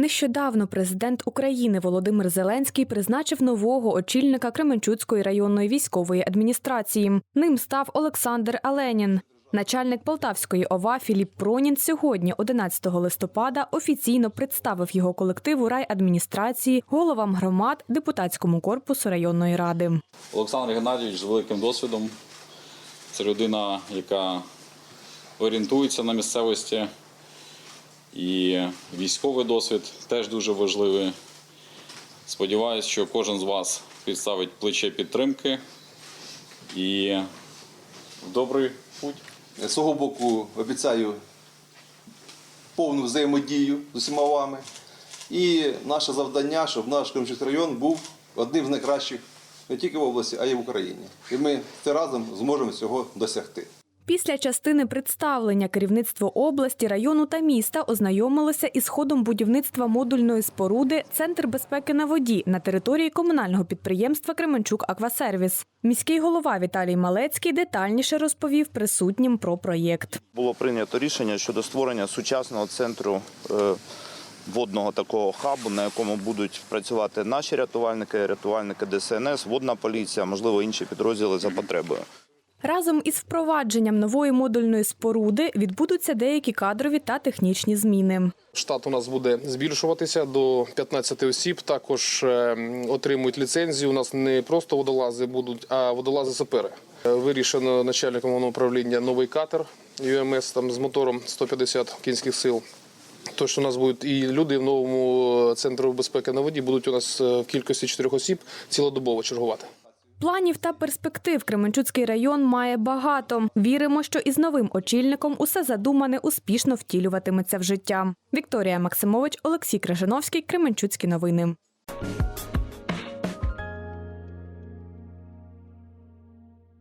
Нещодавно президент України Володимир Зеленський призначив нового очільника Кременчуцької районної військової адміністрації. Ним став Олександр Аленін. Начальник Полтавської ОВА Філіп Пронін сьогодні, 11 листопада, офіційно представив його колективу райадміністрації, головам громад, депутатському корпусу районної ради. Олександр Геннадійович з великим досвідом. Це людина, яка орієнтується на місцевості. І військовий досвід теж дуже важливий. Сподіваюсь, що кожен з вас підставить плече підтримки і в добрий путь. З свого боку обіцяю повну взаємодію з усіма вами. І наше завдання, щоб наш Кримчуцький район був одним з найкращих не тільки в області, а й в Україні. І ми це разом зможемо цього досягти. Після частини представлення керівництво області, району та міста ознайомилося із ходом будівництва модульної споруди Центр безпеки на воді на території комунального підприємства Кременчук Аквасервіс. Міський голова Віталій Малецький детальніше розповів присутнім про проєкт. було прийнято рішення щодо створення сучасного центру е, водного такого хабу, на якому будуть працювати наші рятувальники, рятувальники ДСНС, водна поліція, можливо, інші підрозділи за потребою. Разом із впровадженням нової модульної споруди відбудуться деякі кадрові та технічні зміни. Штат у нас буде збільшуватися до 15 осіб. Також е, отримують ліцензію. У нас не просто водолази будуть, а водолази-сапери. Е, Вирішено начальником головного управління новий катер ЮМС там з мотором 150 кінських сил. Тож у нас будуть і люди в новому центру безпеки на воді будуть у нас е, в кількості чотирьох осіб цілодобово чергувати. Планів та перспектив Кременчуцький район має багато. Віримо, що із новим очільником усе задумане успішно втілюватиметься в життя. Вікторія Максимович, Олексій Крижановський, Кременчуцькі новини.